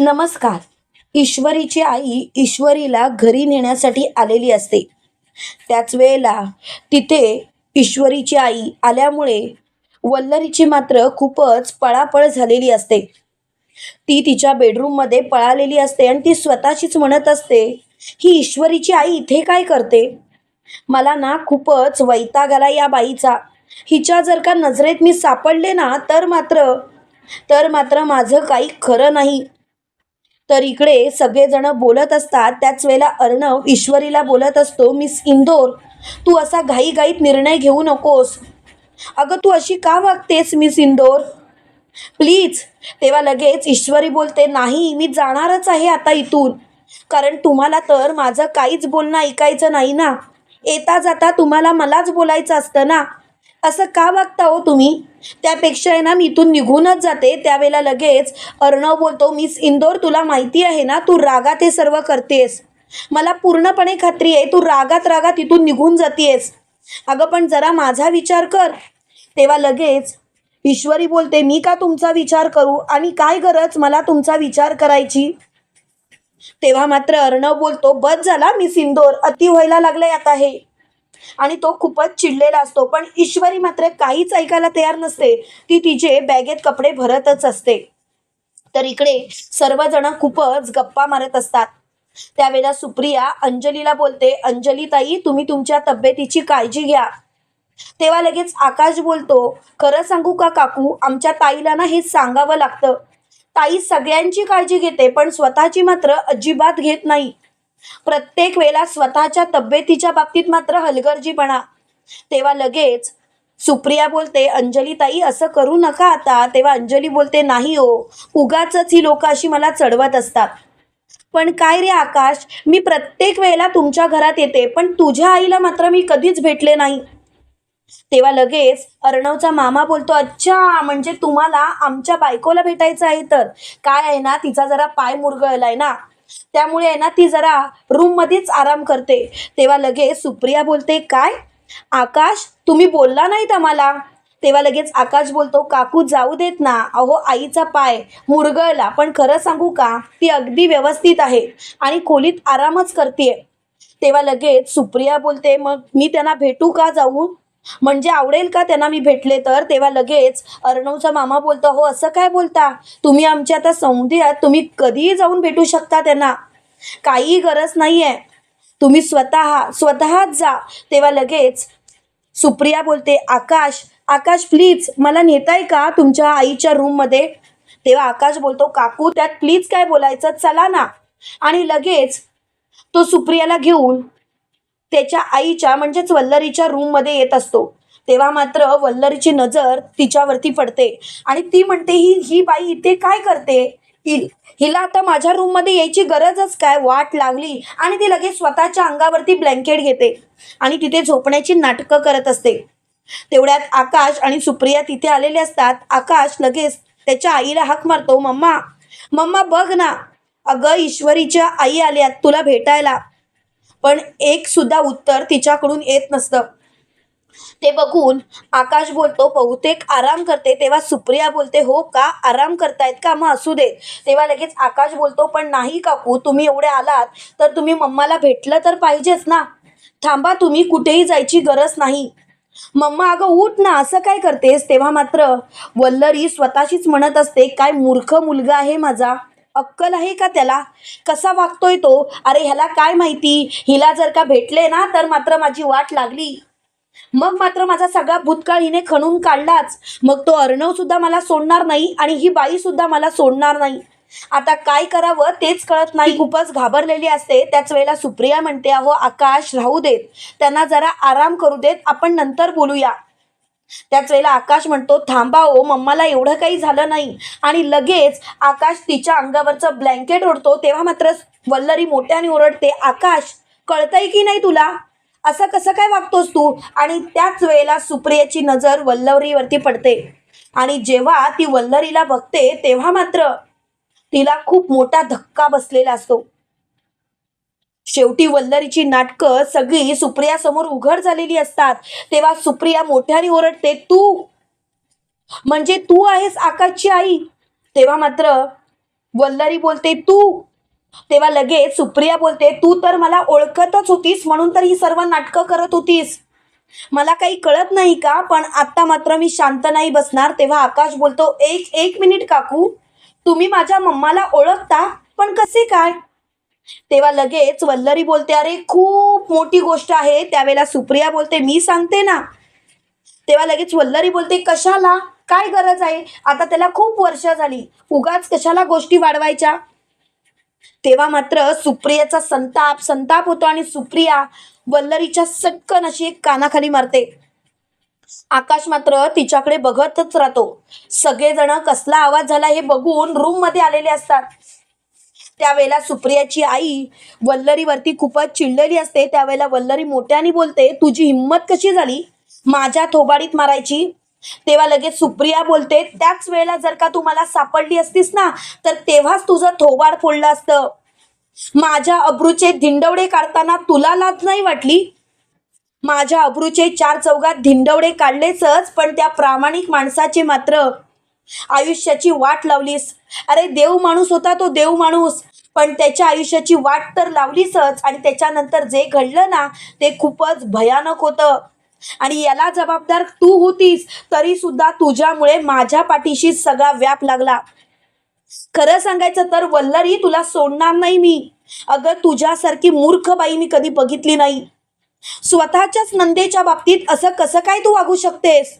नमस्कार. ईश्वरीची आई ईश्वरीला घरी नेण्यासाठी आलेली असते. त्याच वेळेला तिथे ईश्वरीची आई आल्यामुळे वल्लरीची मात्र खूपच पळापळ झालेली असते. ती तिच्या बेडरूममध्ये पळालेली असते आणि ती स्वतःशीच म्हणत असते ही ईश्वरीची आई इथे काय करते? मला ना खूपच वैताग आला या बाईचा. हिच्या जर का नजरेत मी सापडले ना तर मात्र तर मात्र माझं काही खरं नाही. तर इकडे सगळेजण बोलत असतात. त्याच वेळेला अर्णव ईश्वरीला बोलत असतो मिस इंदोर तू असा घाईघाईत निर्णय घेऊ नकोस. अगं तू अशी का वागतेस मिस इंदोर? प्लीज. तेव्हा लगेच ईश्वरी बोलते नाही मी जाणारच आहे आता इथून. कारण तुम्हाला तर माझं काहीच बोलणं ऐकायचं नाही ना. येता जाता तुम्हाला मलाच बोलायचं असतं ना. असं का वागता हो तुम्ही? त्यापेक्षा आहे ना मी इथून निघूनच जाते. त्यावेळेला लगेच अर्णव बोलतो मिस इंदोर तुला माहिती आहे ना तू रागात हे सर्व करतेस. मला पूर्णपणे खात्री आहे तू रागात रागात इथून निघून जातेस. अगं पण जरा माझा विचार कर. तेव्हा लगेच ईश्वरी बोलते मी का तुमचा विचार करू? आणि काय गरज मला तुमचा विचार करायची? तेव्हा मात्र अर्णव बोलतो बस झाला मी सिंदोर अति व्हायला लागलंय आता हे. आणि तो खूपच चिडलेला असतो. पण ईश्वरी मात्र काहीच ऐकायला तयार नसते. ती तिचे बॅगेत कपडे भरतच असते. तर इकडे सर्वजण खूपच गप्पा मारत असतात. त्यावेळेला सुप्रिया अंजलीला बोलते अंजली ताई तुम्ही तुमच्या तब्येतीची काळजी घ्या. तेव्हा लगेच आकाश बोलतो खरं सांगू का काकू आमच्या ताईला ना हे सांगावं लागतं. ताई सगळ्यांची काळजी घेते पण स्वतःची मात्र अजिबात घेत नाही. प्रत्येक वेळेला स्वतःच्या तब्येतीच्या बाबतीत मात्र हलगर्जीपणा. तेव्हा लगेच सुप्रिया बोलते अंजली ताई असं करू नका आता. तेव्हा अंजली बोलते नाही हो उगाच ही लोक अशी मला चढवत असतात. पण काय रे आकाश मी प्रत्येक वेळेला तुमच्या घरात येते पण तुझ्या आईला मात्र मी कधीच भेटले नाही. तेव्हा लगेच अर्णवचा मामा बोलतो अच्छा म्हणजे तुम्हाला आमच्या बायकोला भेटायचं आहे तर. काय आहे ना तिचा जरा पाय मुरगळलाय ना. त्यामुळे आहे ना ती जरा रूम मध्येच आराम करते. तेव्हा लगेच सुप्रिया बोलते काय? आकाश तुम्ही बोलला नाहीत आम्हाला? तेव्हा लगेच आकाश बोलतो काकू जाऊ देत ना. अहो आईचा पाय मुरगळला पण खरं सांगू का? ती अगदी व्यवस्थित आहे आणि खोलीत आरामच करते तेव्हा लगेच सुप्रिया बोलते मग मी त्यांना भेटू का जाऊन? म्हणजे आवडेल का त्यांना मी भेटले तर? तेव्हा लगेच अर्णवचा मामा बोलतो हो असं काय बोलता? तुम्ही आमच्या आता सौंधी आहात तुम्ही कधीही जाऊन भेटू शकता त्यांना. काही गरज नाही आहे तुम्ही स्वतः स्वतःच जा. तेव्हा लगेच सुप्रिया बोलते आकाश आकाश प्लीज मला नेताय का तुमच्या आईच्या रूममध्ये तेव्हा आकाश बोलतो काकू त्यात प्लीज काय बोलायचं? चला ना. आणि लगेच तो सुप्रियाला घेऊन त्याच्या आईच्या म्हणजेच वल्लरीच्या रूममध्ये येत असतो. तेव्हा मात्र वल्लरीची नजर तिच्यावरती पडते. आणि ती म्हणते ही ही बाई इथे काय करते? हि हिला आता माझ्या रूममध्ये यायची गरजच काय? वाट लागली. आणि ती लगेच स्वतःच्या अंगावरती ब्लँकेट घेते. आणि तिथे झोपण्याची नाटकं करत असते. तेवढ्यात आकाश आणि सुप्रिया तिथे आलेले असतात. आकाश लगेच त्याच्या आईला हाक मारतो मम्मा मम्मा बघ ना अगं ईश्वरीच्या आई आल्यात तुला भेटायला. पण एक सुद्धा उत्तर तिच्याकडून येत नसतं. ते बघून आकाश बोलतो बहुतेक आराम करते तेव्हा सुप्रिया बोलते हो का? आराम करतायत का? मग असू दे. तेव्हा लगेच आकाश बोलतो पण नाही काकू तुम्ही एवढे आलात तर तुम्ही मम्माला भेटलं तर पाहिजेच ना. थांबा तुम्ही कुठेही जायची गरज नाही. मम्मा अगं उठ ना असं काय करतेस? तेव्हा मात्र वल्लरी स्वतःशीच म्हणत असते काय मूर्ख मुलगा आहे माझा. अक्कल आहे का त्याला? कसा वागतोय तो? अरे ह्याला काय माहिती? हिला जर का भेटले ना तर मात्र माझी वाट लागली. मग मात्र माझा सगळा भूतकाळ हिने खणून काढलाच. मग तो अर्णव सुद्धा मला सोडणार नाही आणि ही बाई सुद्धा मला सोडणार नाही. आता काय करावं तेच कळत नाही. खूपच घाबरलेली असते. त्याच वेळेला सुप्रिया म्हणते अहो आकाश राहू देत. त्यांना जरा आराम करू देत. आपण नंतर बोलूया. त्याच वेळेला आकाश म्हणतो थांबा ओ मम्माला एवढं काही झालं नाही. आणि लगेच आकाश तिच्या अंगावरचं ब्लँकेट ओढतो तेव्हा मात्र वल्लरी मोठ्याने ओरडते आकाश कळतंय की नाही तुला? असं कसं काय वागतोस तू? आणि त्याच वेळेला सुप्रियाची नजर वल्लरीवरती पडते. आणि जेव्हा ती वल्लरीला बघते तेव्हा मात्र तिला खूप मोठा धक्का बसलेला असतो. शेवटी वल्लरीची नाटकं सगळी सुप्रियासमोर उघड झालेली असतात. तेव्हा सुप्रिया मोठ्याने ओरडते तू? म्हणजे तू आहेस आकाशची आई? तेव्हा मात्र वल्लरी बोलते तू? तेव्हा लगेच सुप्रिया बोलते तू तर मला ओळखतच होतीस म्हणून तर ही सर्व नाटकं करत होतीस. मला काही कळत नाही का? पण आता मात्र मी शांत नाही बसणार. तेव्हा आकाश बोलतो एक एक मिनिट काकू. तुम्ही माझ्या मम्माला ओळखता? पण कसे काय? तेव्हा लगेच वल्लरी बोलते अरे खूप मोठी गोष्ट आहे. त्यावेळेला सुप्रिया बोलते मी सांगते ना. तेव्हा लगेच वल्लरी बोलते कशाला? काय गरज आहे? आता त्याला खूप वर्ष झाली. उगाच कशाला गोष्टी वाढवायच्या? तेव्हा मात्र सुप्रियाचा संताप संताप होतो आणि सुप्रिया वल्लरीच्या सटकन अशी एक कानाखाली मारते. आकाश मात्र तिच्याकडे बघतच राहतो. सगळेजण कसला आवाज झाला हे बघून रूममध्ये आलेले असतात. त्यावेळेला सुप्रियाची आई वल्लरीवरती खूपच चिडलेली असते. त्यावेळेला वल्लरी मोठ्याने बोलते तुझी हिंमत कशी झाली? माझ्या थोबाडीत मारायची. तेव्हा लगेच सुप्रिया बोलते त्याच वेळेला जर का तू मला सापडली असतीस ना तर तेव्हाच तुझं थोबाड फोडलं असतं. माझ्या अब्रूचे धिंडवडे काढताना तुला लाज नाही वाटली? माझ्या अब्रूचे चार चौघात धिंडवडे काढलेचच पण त्या प्रामाणिक माणसाचे मात्र आयुष्याची वाट लावलीस. अरे देव माणूस होता तो देव माणूस. पण त्याच्या आयुष्याची वाट तर लावलीसच आणि त्याच्यानंतर जे घडलं ना ते खूपच भयानक होतं. आणि याला जबाबदार तू होतीस तरी सुद्धा तुझ्यामुळे माझ्या पाठीशी सगळा व्याप लागला. खरं सांगायचं तर वल्लरी तुला सोडणार नाही मी. अगं तुझ्यासारखी मूर्ख बाई मी कधी बघितली नाही. स्वतःच्याच नंदेच्या बाबतीत असं कसं काय तू वागू शकतेस?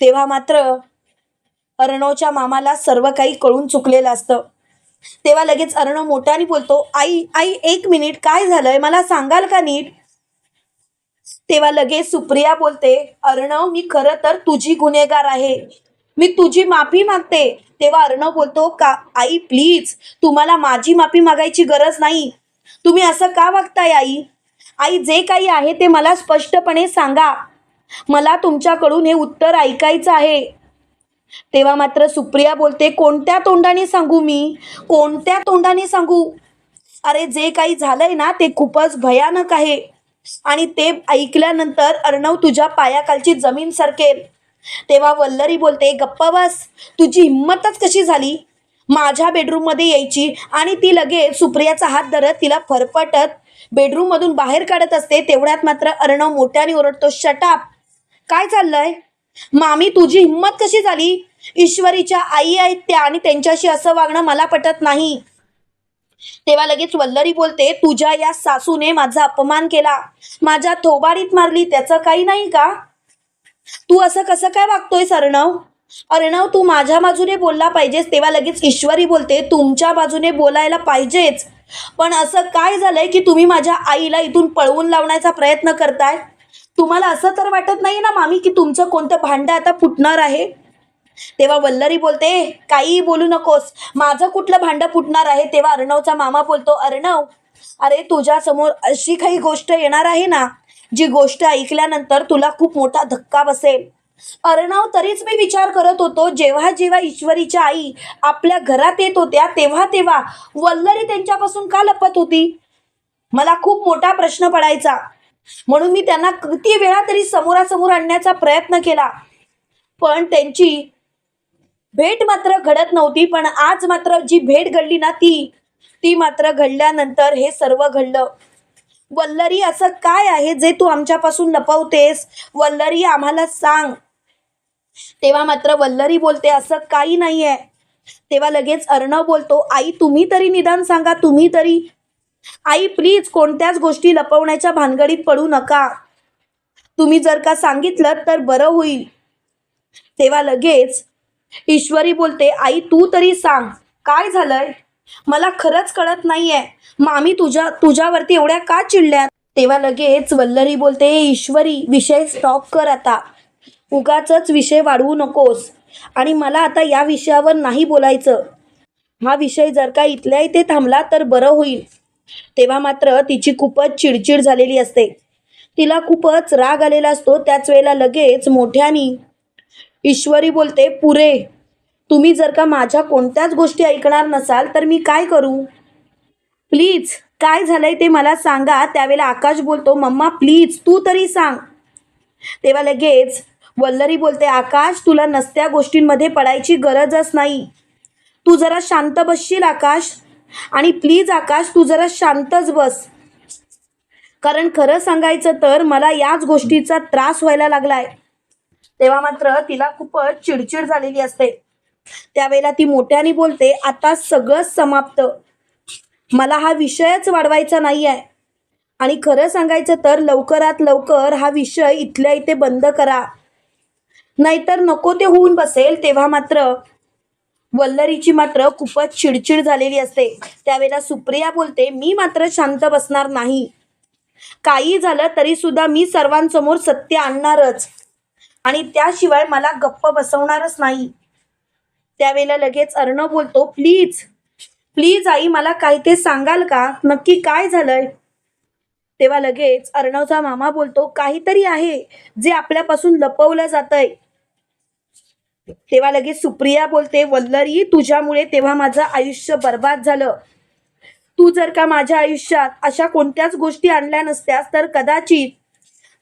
तेव्हा मात्र अर्णवच्या मामाला सर्व काही कळून चुकलेलं असतं. तेव्हा लगेच अर्णव मोठ्याने बोलतो आई आई एक मिनिट काय झालंय? मला सांगाल का नीट? तेव्हा लगेच सुप्रिया बोलते अर्णव मी खरं तर तुझी गुन्हेगार आहे. मी तुझी माफी मागते. तेव्हा अर्णव बोलतो का आई प्लीज तुम्हाला माझी माफी मागायची गरज नाही. तुम्ही असं का वागताय आई? आई जे काही आहे ते मला स्पष्टपणे सांगा. मला तुमच्याकडून हे उत्तर ऐकायचं आहे. तेव्हा मात्र सुप्रिया बोलते कोणत्या तोंडाने सांगू मी? कोणत्या तोंडाने सांगू? अरे जे काही झालंय ना ते खूपच भयानक आहे. आणि ते ऐकल्यानंतर अर्णव तुझ्या पायाखालची जमीन सरकेल. तेव्हा वल्लरी बोलते गप्प बस तुझी हिंमतच कशी झाली? माझ्या बेडरूममध्ये यायची आणि ती लगेच सुप्रियाचा हात धरत तिला फरफटत बेडरूममधून बाहेर काढत असते तेवढ्यात मात्र अर्णव मोठ्याने ओरडतो शटाप काय चाललंय? मामी तुझी हिंमत कशी झाली? ईश्वरीच्या आई आहेत त्या आणि त्यांच्याशी असं वागणं मला पटत नाही. तेव्हा लगेच वल्लरी बोलते तुझ्या या सासूने माझा अपमान केला. माझ्या थोबाडीत मारली त्याचं काही नाही का? तू असं कसं काय वागतोयस अर्णव? अर्णव तू माझ्या बाजूने बोलला पाहिजेस. तेव्हा लगेच ईश्वरी बोलते तुमच्या बाजूने बोलायला पाहिजेच. पण असं काय झालंय की तुम्ही माझ्या आईला इथून पळवून लावण्याचा प्रयत्न करताय? तुम्हाला असं तर वाटत नाही ना मामी की तुमचं कोणतं भांडं आता फुटणार आहे? तेव्हा वल्लरी बोलते काही बोलू नकोस. माझं कुठलं भांडं फुटणार आहे? तेव्हा अर्णवचा मामा बोलतो अर्णव अरे तुझ्यासमोर अशी काही गोष्ट येणार आहे ना जी गोष्ट ऐकल्यानंतर तुला खूप मोठा धक्का बसेल. अर्णव तरीच मी विचार करत होतो जेव्हा जेव्हा ईश्वरीच्या आई आपल्या घरात येत होत्या तेव्हा तेव्हा वल्लरी त्यांच्यापासून का लपत होती? मला खूप मोठा प्रश्न पडायचा. म्हणून मी त्यांना किती वेळा तरी समोरासमोर आणण्याचा प्रयत्न केला. पण त्यांची भेट मात्र घडत नव्हती पण आज मात्र जी भेट घडली ना ती ती मात्र घडल्यानंतर हे सर्व घडलं. वल्लरी असं काय आहे जे तू आमच्यापासून लपवतेस? वल्लरी आम्हाला सांग. तेव्हा मात्र वल्लरी बोलते असं काही नाही आहे तेव्हा लगेच अर्णव बोलतो आई तुम्ही तरी निदान सांगा तुम्ही तरी आई प्लीज कोणत्याच गोष्टी लपवण्याच्या भानगडीत पडू नका. तुम्ही जर का सांगितलं तर बरं होईल. तेव्हा लगेच ईश्वरी बोलते आई तू तरी सांग काय झालंय? मला खरंच कळत नाहीये. मामी तुझ्या तुझ्यावरती एवढ्या का चिडल्या तेव्हा लगेच वल्लरी बोलते ईश्वरी विषय स्टॉप कर आता. उगाच विषय वाढवू नकोस. आणि मला आता या विषयावर नाही बोलायचं. हा विषय जर का इथल्या इथे थांबला तर बरं होईल. तेव्हा मात्र तिची खूपच चिडचिड झालेली असते. तिला खूपच राग आलेला असतो. त्याच वेळेला लगेच मोठ्यानी ईश्वरी बोलते पुरे तुम्ही जर का माझ्या कोणत्याच गोष्टी ऐकणार नसाल तर मी काय करू? प्लीज काय झालंय ते मला सांगा. त्यावेळेला आकाश बोलतो मम्मा प्लीज तू तरी सांग. तेव्हा लगेच वल्लरी बोलते आकाश तुला नसत्या गोष्टींमध्ये पडायची गरजच नाही. तू जरा शांत बसशील आकाश. आणि प्लीज आकाश तू जरा शांतच बस. कारण खरं सांगायचं तर मला याच गोष्टीचा त्रास व्हायला लागलाय. तेव्हा मात्र तिला खूपच चिडचिड झालेली असते. त्यावेळेला ती मोठ्याने बोलते आता सगळं समाप्त. मला हा विषयच वाढवायचा नाही आहे आणि खरं सांगायचं तर लवकरात लवकर हा विषय इथल्या इथे बंद करा. नाहीतर नको ते होऊन बसेल तेव्हा मात्र वल्लरीची मात्र खूपच चिडचिड झालेली असते. त्यावेळेला सुप्रिया बोलते मी मात्र शांत बसणार नाही. काही झालं तरी सुद्धा मी सर्वांसमोर सत्य आणणारच. आणि त्याशिवाय मला गप्प बसवणारच नाही. त्यावेळेला लगेच अर्णव बोलतो प्लीज प्लीज आई मला काही ते सांगाल का? नक्की काय झालंय? तेव्हा लगेच अर्णवचा मामा बोलतो काहीतरी आहे जे आपल्यापासून लपवलं जातंय. तेव्हा लगेच सुप्रिया बोलते वल्लरी तुझ्यामुळे तेव्हा माझं आयुष्य बर्बाद झालं. तू जर का माझ्या आयुष्यात अशा कोणत्याच गोष्टी आणल्या नसत्यास तर कदाचित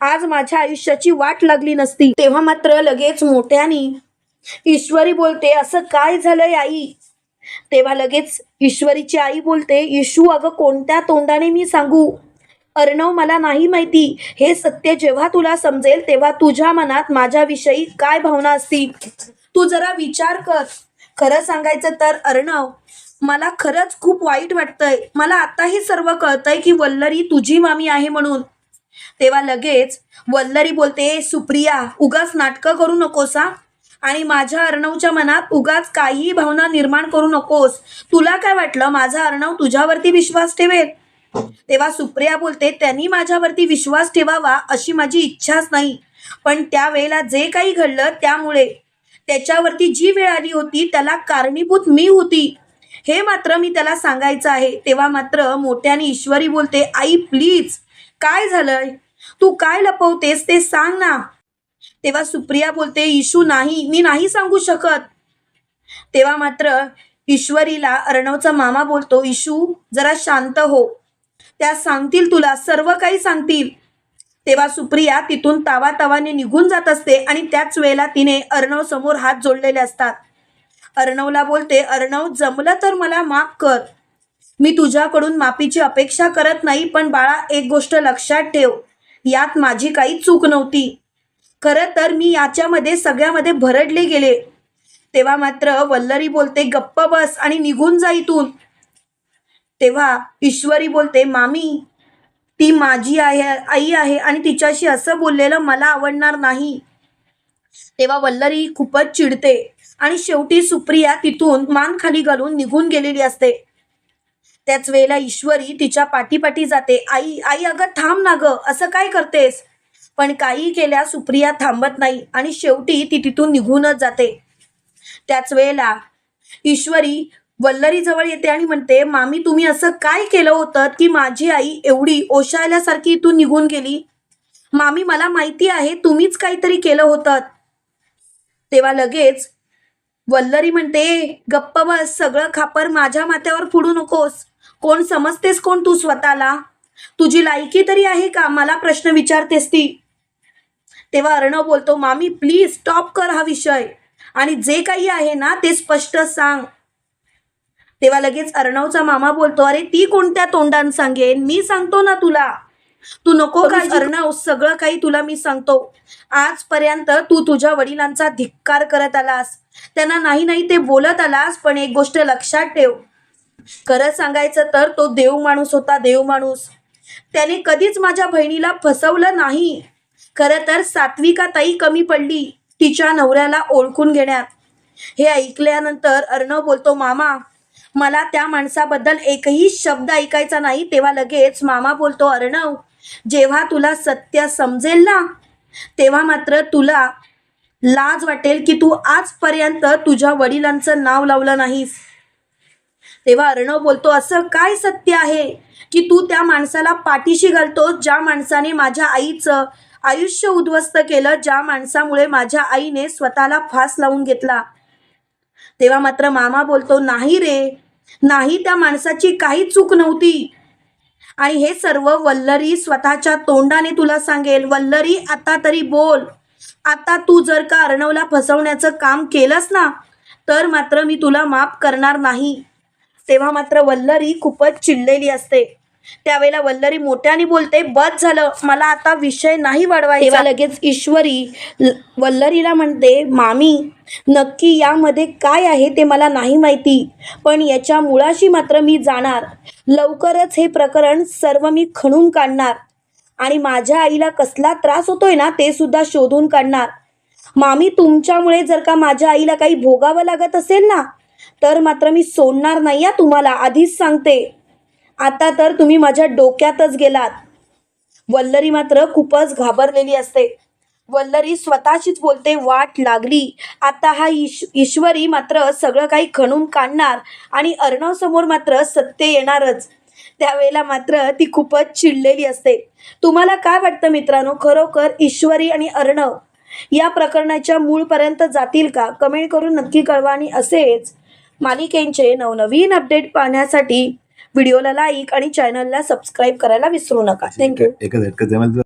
आज माझ्या आयुष्याची वाट लागली नसती. तेव्हा मात्र लगेच मोठ्यानी ईश्वरी बोलते असं काय झालंय आई? तेव्हा लगेच ईश्वरीची आई बोलते इशू अगं कोणत्या तोंडाने मी सांगू? अर्णव मला नाही माहिती. हे सत्य जेव्हा तुला समजेल तेव्हा तुझ्या मनात माझ्याविषयी काय भावना असतील? तू जरा विचार कर. खरं सांगायचं तर अर्णव मला खरंच खूप वाईट वाटतंय. मला आता हे सर्व कळतंय की वल्लरी तुझी मामी आहे म्हणून. तेव्हा लगेच वल्लरी बोलते सुप्रिया उगाच नाटकं करू नकोसा आणि माझ्या अर्णवच्या मनात उगाच काहीही भावना निर्माण करू नकोस. तुला काय वाटलं? माझा अर्णव तुझ्यावरती विश्वास ठेवेल? तेव्हा सुप्रिया बोलते त्यांनी माझ्यावरती विश्वास ठेवावा अशी माझी इच्छाच नाही. पण त्यावेळेला जे काही घडलं त्यामुळे. त्याच्यावरती जी वेळ आली होती त्याला कारणीभूत मी होती. हे मात्र मी त्याला सांगायचं आहे. तेव्हा मात्र मोठ्याने ईश्वरी बोलते आई प्लीज काय झालंय? तू काय लपवतेस ते सांग ना. तेव्हा सुप्रिया बोलते इशू नाही मी नाही सांगू शकत. तेव्हा मात्र ईश्वरीला अर्णवचा मामा बोलतो इशू जरा शांत हो. त्या सांगतील तुला सर्व काही सांगतील. तेव्हा सुप्रिया तिथून तावा तावाने निघून जात असते आणि त्याच वेळेला तिने अर्णव समोर हात जोडलेले असतात. अर्णवला बोलते अर्णव जमलं तर मला माफ कर. मी तुझ्याकडून माफीची अपेक्षा करत नाही पण बाळा एक गोष्ट लक्षात ठेव. यात माझी काही चूक नव्हती. खरं तर मी याच्यामध्ये सगळ्यामध्ये भरडले गेले. तेव्हा मात्र वल्लरी बोलते गप्प बस आणि निघून जा इथून. तेव्हा ईश्वरी बोलते मामी ती माझी आहे आई आहे आणि तिच्याशी असं बोललेलं मला आवडणार नाही. तेव्हा वल्लरी खूपच चिडते आणि शेवटी सुप्रिया तिथून मान खाली घालून निघून गेलेली असते. त्याच वेळेला ईश्वरी तिच्या पाठीपाठी जाते आई आई अगं थांब ना ग असं काय करतेस? पण काही केल्या सुप्रिया थांबत नाही आणि शेवटी ती तिथून निघूनच जाते. त्याच वेळेला ईश्वरी वल्लरी जवळ येते आणि म्हणते मामी तुम्ही असं काय केलं होतं की माझी आई एवढी ओशाळल्यासारखी इथून निघून गेली? मामी मला माहिती आहे तुम्हीच काहीतरी केलं होतं. तेव्हा लगेच वल्लरी म्हणते गप्प बस सगळं खापर माझ्या माथ्यावर फुडू नकोस. कोण समजतेस कोण तू स्वतःला? तुझी लायकी तरी आहे का? मला प्रश्न विचारतेस ती. तेव्हा अर्णव बोलतो मामी प्लीज स्टॉप कर हा विषय. आणि जे काही आहे ना ते स्पष्ट सांग. तेव्हा लगेच अर्णवचा मामा बोलतो अरे ती कोणत्या तोंडान सांगेन? मी सांगतो ना तुला. तू नको काय अर्णव सगळं काही तुला मी सांगतो. आजपर्यंत तू तुझ्या वडिलांचा धिक्कार करत आलास. त्यांना नाही नाही ते बोलत आलास पण एक गोष्ट लक्षात ठेव. खरं सांगायचं तर तो देव माणूस होता देव माणूस. त्याने कधीच माझ्या बहिणीला फसवलं नाही. खरं तर सात्विका ताई कमी पडली तिच्या नवऱ्याला ओळखून घेण्यात. हे ऐकल्यानंतर अर्णव बोलतो मामा मला त्या माणसाबद्दल एकही शब्द ऐकायचा नाही. तेव्हा लगेच मामा बोलतो अर्णव जेव्हा तुला सत्य समजेल ना तेव्हा मात्र तुला लाज वाटेल की तू आजपर्यंत तुझ्या वडिलांचं नाव लावलं नाहीस. तेव्हा अर्णव बोलतो असं काय सत्य आहे की तू त्या माणसाला पाठीशी घालतोस ज्या माणसाने माझ्या आईचं आयुष्य उद्ध्वस्त केलं ज्या माणसामुळे माझ्या आईने स्वतःला फास लावून घेतला? तेव्हा मात्र मामा बोलतो नाही रे नाही त्या माणसाची काही चूक नव्हती. आणि हे सर्व वल्लरी स्वतःच्या तोंडाने तुला सांगेल. वल्लरी आता तरी बोल. आता तू जर का अर्णवला फसवण्याचं काम केलंस ना तर मात्र मी तुला माफ करणार नाही. तेव्हा मात्र वल्लरी खूपच चिडलेली असते. त्यावेळेला वल्लरी मोठ्याने बोलते बस झालं मला आता विषय नाही वाढवायचा. लगेच ईश्वरी ल- वल्लरीला म्हणते मामी नक्की यामध्ये काय आहे ते मला नाही माहिती पण याच्या मुळाशी मात्र मी जाणार. लवकरच हे प्रकरण सर्व मी खणून काढणार. आणि माझ्या आईला कसला त्रास होतोय ना ते सुद्धा शोधून काढणार. मामी तुमच्यामुळे जर का माझ्या आईला काही भोगावं लागत असेल ना तर मात्र मी सोडणार नाही या तुम्हाला आधीच सांगते. आता तर तुम्ही माझ्या डोक्यातच गेलात. वल्लरी मात्र खूपच घाबरलेली असते. वल्लरी स्वतःशीच बोलते वाट लागली. आता हा ईश ईश्वरी मात्र सगळं काही खणून काढणार आणि अर्णव समोर मात्र सत्य येणारच. त्यावेळेला मात्र ती खूपच चिडलेली असते. तुम्हाला काय वाटतं मित्रांनो? खरोखर ईश्वरी आणि अर्णव या प्रकरणाच्या मूळपर्यंत जातील का? कमेंट करून नक्की कळवा आणि असेच मालिकेंचे नवनवीन अपडेट पाहण्यासाठी व्हिडिओला लाईक आणि चॅनलला सबस्क्राईब करायला विसरू नका. थँक्यू